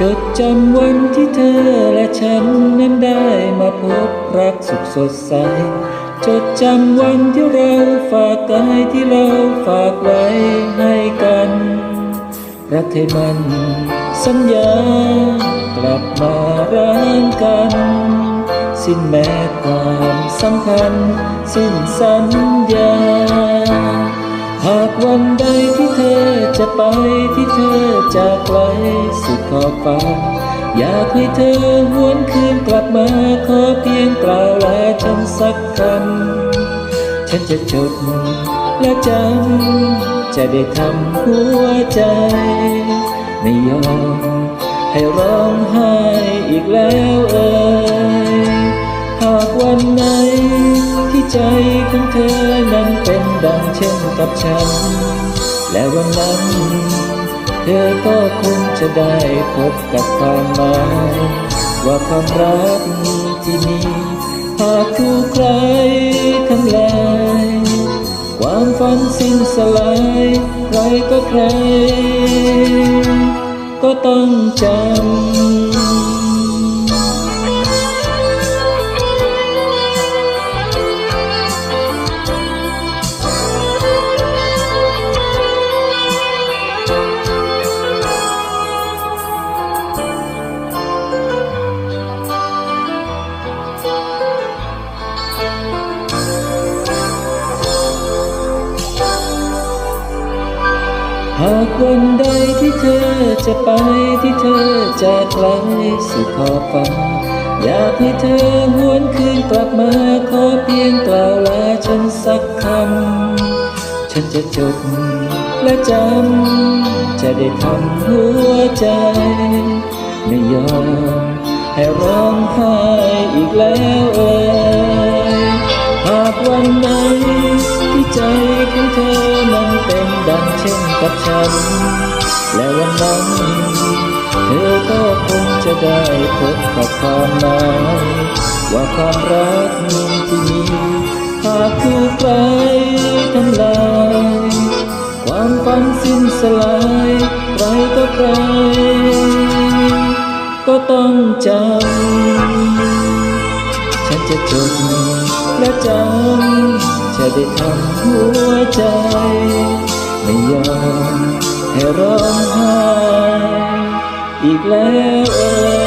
จดจำวันที่เธอและฉันนั้นได้มาพบรักสุขสดใส จดจำวันที่เราฝากกายที่เราฝากไว้ให้กัน รักให้มันสัญญากลับมาร้างกัน สิ้นแม้ความสำคัญ สิ้นสัญญา ไปที่เธอจากไกลสุดขอบฟ้าอยากให้เธอหวนคืนกลับมาขอเพียงกล่าวลาฉันสักคำฉันจะจดและจำจะได้ทำหัวใจ ไม่ยอมให้ร้องไห้อีกแล้วเอ่ยหากวันไหนที่ใจของเธอนั้นเป็นดังเช่นกับฉัน และวันนั้น เธอก็คงจะได้พบกับความหมายว่าความรักที่มีหากถูกใครทำลาย ความฝันสิ้นสลายใครก็ใคร ก็ต้องจำ หากวันใดที่เธอจะไปที่เธอจากไกลสุดขอบฟ้า อยากให้เธอหวนคืนกลับมาขอเพียงกล่าวลาฉันสักคำ ฉันจะจดและจำ จะได้ทำหัวใจ ไม่ยอมให้ร้องไห้อีกแล้วเอ่ยหากวันไหนที่ใจของเธอ เป็นดังเช่นกับฉัน และวันนั้น เธอก็คงจะได้พบกับความหมายว่าความรักที่มีหากถูกใครทำลายความฝันสิ้นสลายใครก็ใครก็ต้องจำ ฉันจะจดและจำ จะได้ทำหัวใจ ไม่ยอมให้ร้องไห้อีกแล้วเอ่ย